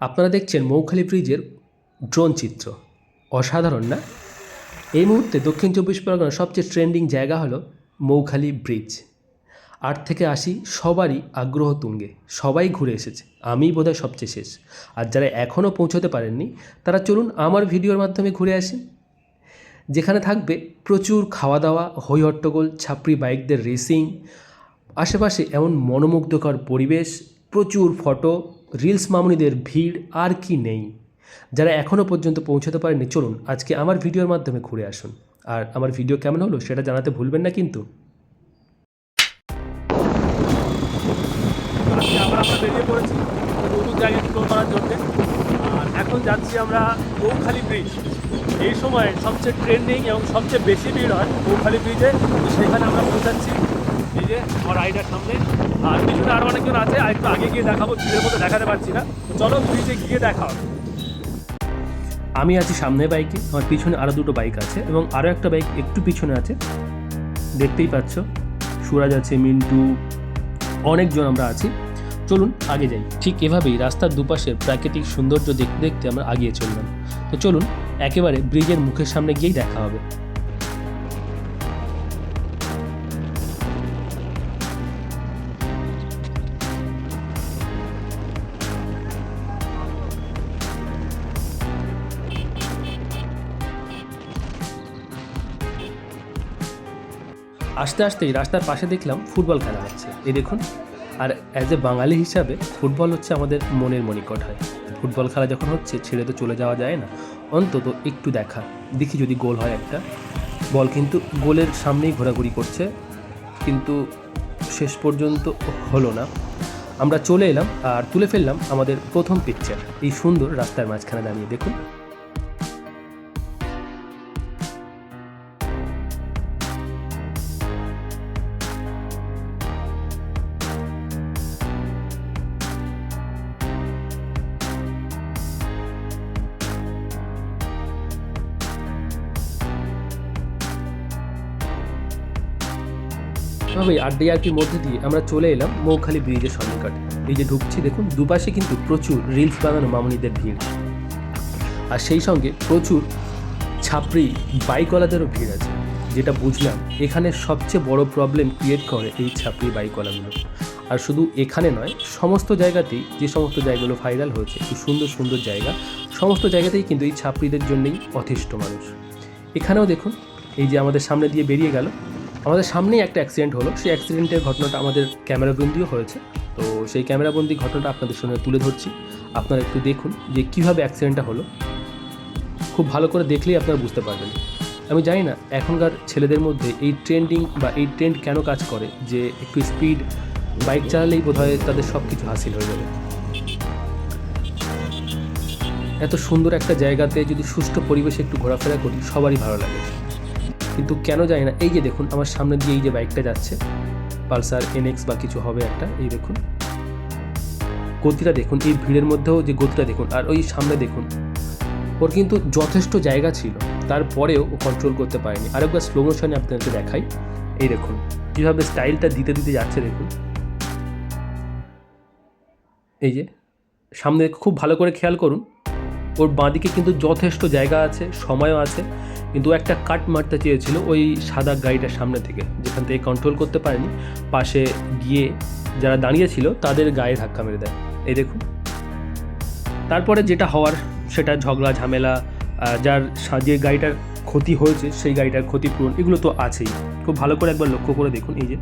আপনারা দেখছেন মৌখালি ব্রিজের ড্রোন চিত্র। অসাধারণ না? এই মুহূর্তে দক্ষিণ চব্বিশ পরগনার সবচেয়ে ট্রেন্ডিং জায়গা হলো মৌখালি ব্রিজ। আট থেকে আশি সবারই আগ্রহ তুঙ্গে। সবাই ঘুরে এসেছে। আমিই বোধহয় সবচেয়ে শেষ। আর যারা এখনও পৌঁছতে পারেননি, তারা চলুন আমার ভিডিওর মাধ্যমে ঘুরে আসি। যেখানে থাকবে প্রচুর খাওয়া দাওয়া হই হট্টগোল ছাপড়ি বাইকদের রেসিং আশেপাশে এমন মনোমুগ্ধকর পরিবেশ, প্রচুর ফটো রিলস মামুনিদের ভিড় আর কি নেই? যারা এখনও পর্যন্ত পৌঁছতে পারেনি, চলুন আজকে আমার ভিডিওর মাধ্যমে ঘুরে আসুন। আর আমার ভিডিও কেমন হলো সেটা জানাতে ভুলবেন না কিন্তু। এখন যাচ্ছি আমরা বৌখালি ব্রিজ এই সময় সবচেয়ে ট্রেন্ডিং এবং সবচেয়ে বেশি ভিড় হয় বৌখালি ব্রিজে সেখানে আমরা পৌঁছাচ্ছি। যে আমার রাইডার সামনে। আর পিছনে অনেকজন আছে, আর একটু আগে গিয়ে দেখাবো, ভিড়ের মধ্যে দেখাতে পারছি না। চলো ব্রিজে গিয়ে দেখা হবে। আমি আছি সামনে বাইকে, আমার পিছনে আরও দুটো বাইক আছে এবং আরও একটা বাইক একটু পিছনে আছে। দেখতেই পাচ্ছ, সুরাজ আছে, মিন্টু, অনেকজন আমরা আছি। চলুন আগে যাই। ঠিক এভাবেই রাস্তার দুপাশের প্রাকৃতিক সৌন্দর্য দেখতে দেখতে আমরা আগিয়ে চললাম। তো চলুন, একেবারে ব্রিজের মুখের সামনে গিয়েই দেখা হবে। আস্তে আস্তেই রাস্তার পাশে দেখলাম ফুটবল খেলা হচ্ছে। এই দেখুন। আর অ্যাজ এ বাঙালি হিসাবে ফুটবল হচ্ছে আমাদের মনের মণিকট হয়। ফুটবল খেলা যখন হচ্ছে, ছেড়ে তো চলে যাওয়া যায় না। অন্তত একটু দেখা। দেখি যদি গোল হয় একটা। বল কিন্তু গোলের সামনেই ঘোরাঘুরি করছে। কিন্তু শেষ পর্যন্ত হলো না। আমরা চলে এলাম আর তুলে ফেললাম আমাদের প্রথম পিকচার এই সুন্দর রাস্তার মাঝখানে দাঁড়িয়ে। দেখুন। তবে আড্ডায়ার্কির মধ্যে দিয়ে আমরা চলে এলাম মৌখালি ব্রিজের সন্নিকটে। এই যে ঢুকছি, দেখুন, দুপাশে কিন্তু প্রচুর রিলস বানানো মামুনিদের ভিড়। আর সেই সঙ্গে প্রচুর ছাপড়ি বাইকওয়ালাদেরও ভিড় আছে। যেটা বুঝলাম, এখানে সবচেয়ে বড় প্রবলেম ক্রিয়েট করে এই ছাপড়ি বাইকওয়ালাগুলো। আর শুধু এখানে নয়, সমস্ত জায়গাতেই যে সমস্ত জায়গাগুলো ভাইরাল হয়েছে এই সুন্দর সুন্দর জায়গা, সমস্ত জায়গাতেই কিন্তু এই ছাপড়িদের জন্যই অতিষ্ঠ মানুষ। এখানেও দেখুন, এই যে আমাদের সামনে দিয়ে বেরিয়ে গেল আমাদের সামনেই একটা অ্যাক্সিডেন্ট হলো। সেই অ্যাক্সিডেন্টের ঘটনাটা আমাদের ক্যামেরাবন্দিও হয়েছে। তো সেই ক্যামেরাবন্দি ঘটনাটা আপনাদের সঙ্গে তুলে ধরছি। আপনারা একটু দেখুন যে কীভাবে অ্যাক্সিডেন্টটা হলো। খুব ভালো করে দেখলেই আপনারা বুঝতে পারবেন। আমি জানি না এখনকার ছেলেদের মধ্যে এই ট্রেন্ডিং বা এই ট্রেন্ড কেন কাজ করে যে একটু স্পিড বাইক চালালেই বোধ হয় তাদের সব কিছু হাসিল হয়ে যাবে। এত সুন্দর একটা জায়গাতে যদি সুষ্ঠু পরিবেশে একটু ঘোরাফেরা করি, সবারই ভালো লাগে। কিন্তু কেন জানি না। এই যে দেখুন, আমার সামনে দিয়ে এই যে বাইকটা যাচ্ছে, পালসার, এনএক্স বা কিছু হবে একটা, এই দেখুন। গতিটা দেখুন, এই ভিড়ের মধ্যেও যে গতিটা দেখুন, আর ওই সামনে দেখুন, ওর কিন্তু যথেষ্ট জায়গা ছিল, তারপরেও ও কন্ট্রোল করতে পারেনি। আরেকবার স্লো মোশনে আপনাদেরকে দেখাই, এই দেখুন, কীভাবে স্টাইলটা দিতে দিতে যাচ্ছে দেখুন। এই যে, সামনে খুব ভালো করে খেয়াল করুন ওর বাঁদিকে কিন্তু যথেষ্ট জায়গা আছে, সময়ও আছে। কিন্তু একটা কাট মারতে চেয়েছিল ওই সাদা গাড়িটার সামনে থেকে, যেখান থেকে কন্ট্রোল করতে পারেনি। পাশে গিয়ে যারা দাঁড়িয়েছিল, তাদের গায়ে ধাক্কা মেরে দেয়। এই দেখুন। তারপরে যেটা হওয়ার, সেটা ঝগড়া, ঝামেলা যার যে গাড়িটার ক্ষতি হয়েছে, সেই গাড়িটার ক্ষতিপূরণ, এগুলো তো আছেই। খুব ভালো করে একবার লক্ষ্য করে দেখুন এই যে।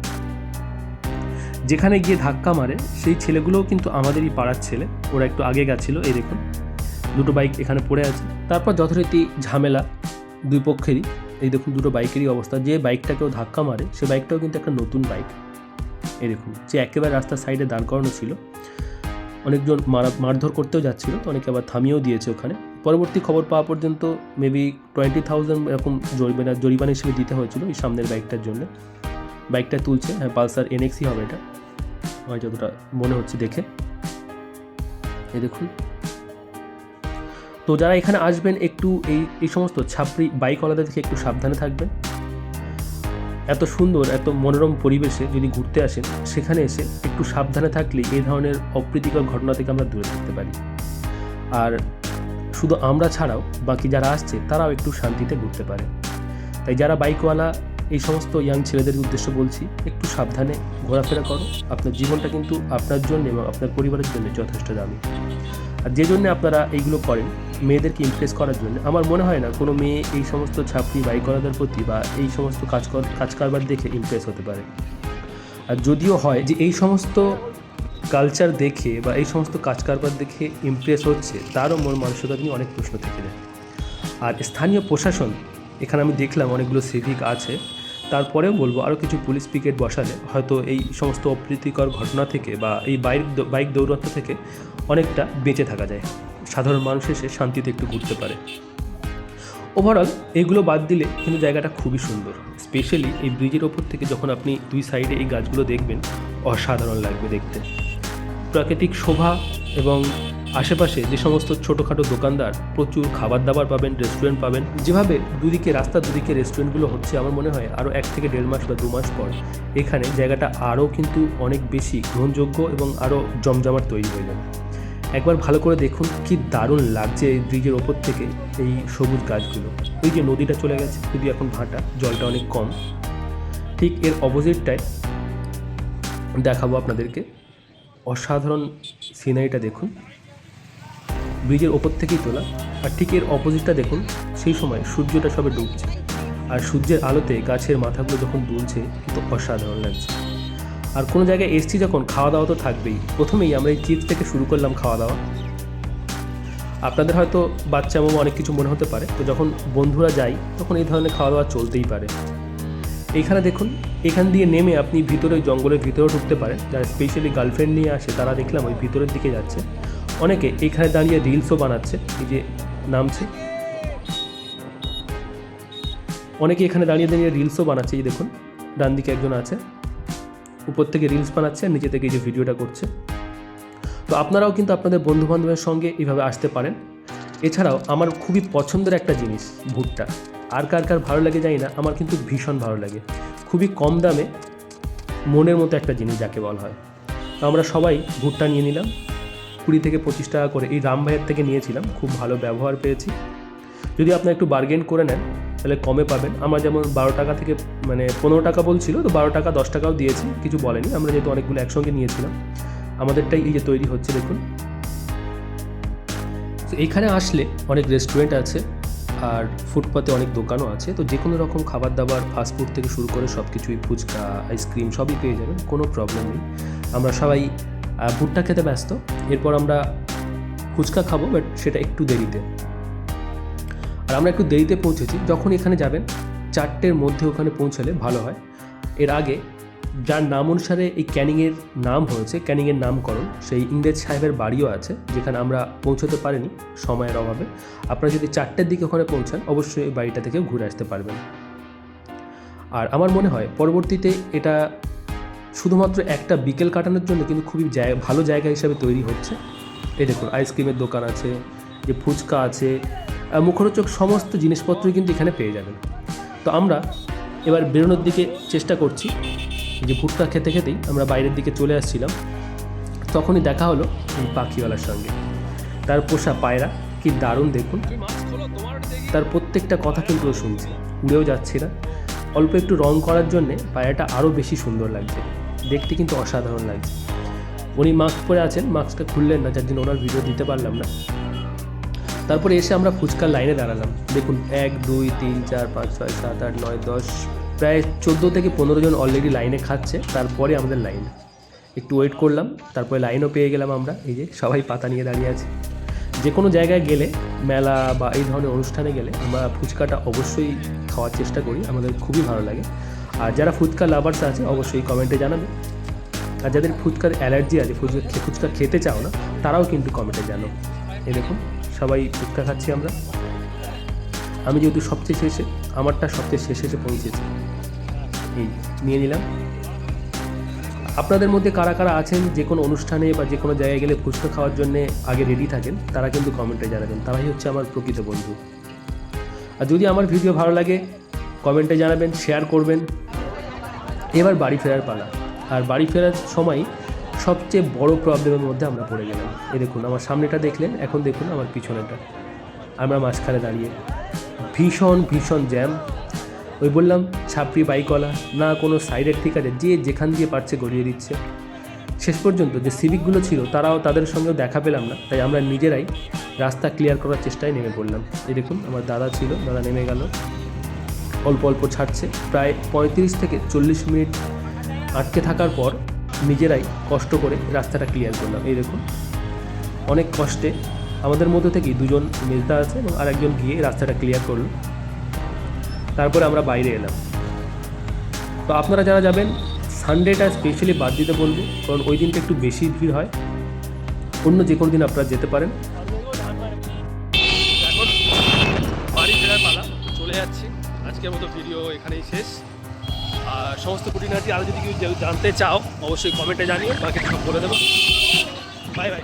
যেখানে গিয়ে ধাক্কা মারে, সেই ছেলেগুলোও কিন্তু আমাদেরই পাড়ার ছেলে। ওরা একটু আগে গেছিল, এই দেখুন। দুটো বাইক এখানে পড়ে আছে। তারপর যথারীতি ঝামেলা দুই পক্ষেরই। এই দেখুন, দুটো বাইকেরই অবস্থা। যে বাইকটাকেও ধাক্কা মারে, সে বাইকটাও কিন্তু একটা নতুন বাইক। এই দেখুন, যে একেবারে রাস্তার সাইডে দাঁড় করানো ছিল। অনেকজন মারা, মারধর করতেও যাচ্ছিল, তো অনেকে আবার থামিয়েও দিয়েছে ওখানে। পরবর্তী খবর পাওয়া পর্যন্ত মেবি টোয়েন্টি থাউজেন্ড এরকম জরিমানা জরিমানা হিসেবে দিতে হয়েছিল এই সামনের বাইকটার জন্য। বাইকটা তুলছে হ্যাঁ পালসার এনএক্সই হবে এটা। আমার যতটা মনে হচ্ছে দেখে। এই দেখুন। তো যারা এখানে আসবেন, একটু এই এই সমস্ত ছাপড়ি বাইকওয়ালাদের থেকে একটু সাবধানে থাকবেন। এত সুন্দর, এত মনোরম পরিবেশে যদি ঘুরতে আসেন, সেখানে এসে একটু সাবধানে থাকলে এই ধরনের অপ্রীতিকর ঘটনা থেকে আমরা দূরে থাকতে পারি। আর শুধু আমরা ছাড়াও বাকি যারা আসছে, তারাও একটু শান্তিতে ঘুরতে পারে তাই যারা বাইকওয়ালা এই সমস্ত ইয়াং ছেলেদের উদ্দেশ্য বলছি, একটু সাবধানে ঘোরাফেরা করো। আপনার জীবনটা কিন্তু আপনার জন্য এবং আপনার পরিবারের জন্য যথেষ্ট দামি। আর যে জন্য আপনারা এইগুলো করেন মেয়েদেরকে ইমপ্রেস করার জন্য। আমার মনে হয় না কোনো মেয়ে এই সমস্ত ছাপড়ি বাইকওয়ালাদের প্রতি বা এই সমস্ত কাজ কাজ কারবার দেখে ইমপ্রেস হতে পারে। আর যদিও হয় যে এই সমস্ত কালচার দেখে বা এই সমস্ত কাজ কারবার দেখে ইমপ্রেস হচ্ছে, তারও মন মানসিকতা নিয়ে অনেক প্রশ্ন থেকে যায়। আর স্থানীয় প্রশাসন, এখানে আমি দেখলাম অনেকগুলো সিভিক আছে, তারপরেও বলব আরও কিছু পুলিশ পিকেট বসালে হয়তো এই সমস্ত অপ্রীতিকর ঘটনা থেকে বা এই বাইক বাইক দৌরত্ব থেকে অনেকটা বেঁচে থাকা যায়। সাধারণ মানুষ এসে শান্তিতে একটু ঘুরতে পারে। ওভারঅল এগুলো বাদ দিলে কিন্তু জায়গাটা খুবই সুন্দর। স্পেশালি এই ব্রিজের ওপর থেকে যখন আপনি দুই সাইডে এই গাছগুলো দেখবেন, অসাধারণ লাগবে দেখতে। প্রাকৃতিক শোভা এবং আশেপাশে যে সমস্ত ছোটোখাটো দোকানদার প্রচুর খাবার দাবার পাবেন রেস্টুরেন্ট পাবেন, যেভাবে দুদিকে, রাস্তার দুদিকে রেস্টুরেন্টগুলো হচ্ছে, আমার মনে হয় আরও এক থেকে দেড় মাস বা দু মাস পর এখানে জায়গাটা আরও কিন্তু অনেক বেশি গ্রহণযোগ্য এবং আরও জমজমাট তৈরি হয়ে যাবে। একবার ভালো করে দেখুন কি দারুণ লাগছে এই ব্রিজের ওপর থেকে এই সবুজ গাছগুলো। ওই যে নদীটা চলে গেছে, যদি এখন ভাটা, জলটা অনেক কম। ঠিক এর অপোজিটটায় দেখাবো আপনাদেরকে। অসাধারণ সিনারিটা দেখুন। ব্রিজের ওপর থেকেই তোলা। আর ঠিক এর অপোজিটটা দেখুন, সেই সময় সূর্যটা সবে ডুবছে। আর সূর্যের আলোতে গাছের মাথাগুলো যখন দুলছে তো অসাধারণ লাগছে। আর কোনো জায়গায় এসছি যখন খাওয়া দাওয়া তো থাকবেই। প্রথমেই আমরা এই চিপস থেকে শুরু করলাম খাওয়া দাওয়া আপনাদের হয়তো বাচ্চা মামা অনেক কিছু মনে হতে পারে, তো যখন বন্ধুরা যাই তখন এই ধরনের খাওয়া দাওয়া চলতেই পারে। এইখানে দেখুন, এখান দিয়ে নেমে আপনি ভিতরে জঙ্গলের ভিতরে ঢুকতে পারেন, যারা স্পেশালি গার্লফ্রেন্ড নিয়ে আসে, তারা দেখলাম ওই ভিতরের দিকে যাচ্ছে। অনেকে এখানে দাঁড়িয়ে রিলসও বানাচ্ছে, এই যে নামছে। অনেকে এখানে দাঁড়িয়ে দাঁড়িয়ে রিলসও বানাচ্ছে, এই দেখুন ডান দিকে একজন আছে। উপর থেকে রিলস বানাচ্ছে আর নিচে থেকে যে ভিডিওটা করছে। তো আপনারাও কিন্তু আপনাদের বন্ধু বান্ধবের সঙ্গে এইভাবে আসতে পারেন। এছাড়াও আমার খুবই পছন্দের একটা জিনিস ভুট্টা। আর কার কার ভালো লাগে জানি না, আমার কিন্তু ভীষণ ভালো লাগে। খুবই কম দামে মনের মতো একটা জিনিস যাকে বলা হয়। তো আমরা সবাই ভুট্টা নিয়ে নিলাম। কুড়ি থেকে পঁচিশ টাকা করে। এই রাম ভাইয়ের থেকে নিয়েছিলাম। খুব ভালো ব্যবহার পেয়েছি। যদি আপনি একটু বার্গেন করে নেন তাহলে কমে পাবেন। আমরা যেমন বারো টাকা থেকে মানে পনেরো টাকা বলছিল, তো বারো টাকা, দশ টাকাও দিয়েছি, কিছু বলেনি। আমরা যেহেতু অনেকগুলো একসঙ্গে নিয়েছিলাম। আমাদেরটাই এই যে তৈরি হচ্ছে, দেখুন। তো এইখানে আসলে অনেক রেস্টুরেন্ট আছে, আর ফুটপাতে অনেক দোকানও আছে। তো যে কোনো রকম খাবার দাবার ফাস্টফুড থেকে শুরু করে সব কিছুই ফুচকা আইসক্রিম সবই পেয়ে যাবেন, কোনো প্রবলেম নেই। আমরা সবাই ভুট্টা খেতে ব্যস্ত। এরপর আমরা ফুচকা খাব বাট সেটা একটু দেরিতে। আর আমরা একটু দেরিতে পৌঁছেছি, যখন এখানে যাবেন, চারটের মধ্যে ওখানে পৌঁছালে ভালো হয়। এর আগে যার নাম অনুসারে এই ক্যানিংয়ের নাম হয়েছে, ক্যানিংয়ের নামকরণ, সেই ইংরেজ সাহেবের বাড়িও আছে, যেখানে আমরা পৌঁছতে পারিনি সময়ের অভাবে। আপনারা যদি চারটের দিকে ওখানে পৌঁছান, অবশ্যই এই বাড়িটা থেকে ঘুরে আসতে পারবেন। আর আমার মনে হয় পরবর্তীতে এটা শুধুমাত্র একটা বিকেল কাটানোর জন্য কিন্তু খুবই জায়গা ভালো জায়গা হিসাবে তৈরি হচ্ছে। এই দেখুন, আইসক্রিমের দোকান আছে, যে ফুচকা আছে মুখরোচক সমস্ত জিনিসপত্রই কিন্তু এখানে পেয়ে যাবেন। তো আমরা এবার বেরোনোর দিকে চেষ্টা করছি যে ভুট্টা খেতে খেতেই আমরা বাইরের দিকে চলে আসছিলাম। তখনই দেখা হলো পাখিওয়ালার সঙ্গে। তার পোষা পায়রা, কি দারুণ দেখুন। তার প্রত্যেকটা কথা কিন্তু শুনছে, উড়েও যাচ্ছে না। অল্প একটু রং করার জন্যে পায়রাটা আরও বেশি সুন্দর লাগছে, দেখতে কিন্তু অসাধারণ লাগছে। উনি মাস্ক পরে আছেন মাস্কটা খুললেন না, যার জন্য ওনার ভিডিও দিতে পারলাম না। তারপরে এসে আমরা ফুচকার লাইনে দাঁড়ালাম। দেখুন, এক, দুই, তিন, চার, পাঁচ, ছয়, সাত, আট, নয়, দশ, প্রায় চোদ্দ থেকে পনেরো জন অলরেডি লাইনে খাচ্ছে, তারপরে আমাদের লাইন একটু ওয়েট করলাম, তারপরে লাইনও পেয়ে গেলাম আমরা, এই যে সবাই পাতা নিয়ে দাঁড়িয়ে আছি। যে কোনো জায়গায় গেলে, মেলা বা এই ধরনের অনুষ্ঠানে গেলে আমরা ফুচকাটা অবশ্যই খাওয়ার চেষ্টা করি, আমাদের খুবই ভালো লাগে। আর যারা ফুচকা লাভার্স আছে, অবশ্যই কমেন্টে জানাবে। আর যাদের ফুচকার অ্যালার্জি আছে, ফুচকা ফুচকা খেতে চাও না, তারাও কিন্তু কমেন্টে জানো। দেখুন সবাই ফুচকা খাচ্ছি আমরা। আমি যেহেতু সবচেয়ে শেষে, আমারটা সবচেয়ে শেষে এসে পৌঁছেছি। এই, নিয়ে নিলাম। আপনাদের মধ্যে কারা কারা আছেন, যে কোনো অনুষ্ঠানে বা যে কোনো জায়গায় গেলে ফুচকা খাওয়ার জন্য আগে রেডি থাকেন, তারা কিন্তু কমেন্টে জানাবেন। তারাই হচ্ছে আমার প্রকৃত বন্ধু। আর যদি আমার ভিডিও ভালো লাগে কমেন্টে জানাবেন শেয়ার করবেন। এবার বাড়ি ফেরার পালা। আর বাড়ি ফেরার সময় সবচেয়ে বড় প্রবলেমের মধ্যে আমরা পড়ে গেলাম। এই দেখুন, আমার সামনেটা দেখলেন, এখন দেখুন আমার পিছনেটা আমরা মাঝখানে দাঁড়িয়ে। ভীষণ ভীষণ জ্যাম ওই বললাম, ছাপড়ি বাইকওয়ালা না কোনো সাইডের ঠিক আছে যে যেখান দিয়ে পারছে গড়িয়ে দিচ্ছে। শেষ পর্যন্ত যে সিভিকগুলো ছিল, তারাও তাদের সঙ্গেও দেখা পেলাম না। তাই আমরা নিজেরাই রাস্তা ক্লিয়ার করার চেষ্টায় নেমে পড়লাম। এই দেখুন, আমার দাদা ছিল, দাদা নেমে গেল। অল্প অল্প ছাড়ছে। প্রায় পঁয়ত্রিশ থেকে চল্লিশ মিনিট আটকে থাকার পর নিজেরাই কষ্ট করে রাস্তাটা ক্লিয়ার করলাম। এই দেখুন, অনেক কষ্টে আমাদের মধ্যে থেকেই দুজন মেজদা আছে এবং আরেকজন গিয়ে রাস্তাটা ক্লিয়ার করল। তারপরে আমরা বাইরে এলাম। তো আপনারা যারা যাবেন সানডেটা স্পেশালি বাদ দিতে বলব, কারণ ওই দিনটা একটু বেশি ভিড় হয়। অন্য যে কোনো দিন আপনারা যেতে পারেন। চলে যাচ্ছি। আজকের মতো ভিডিও এখানেই শেষ। সমস্ত খুঁটিনাটি আরও যদি কেউ জানতে চাও, অবশ্যই কমেন্টে জানিও বাকি সব বলে দেবো। Bye bye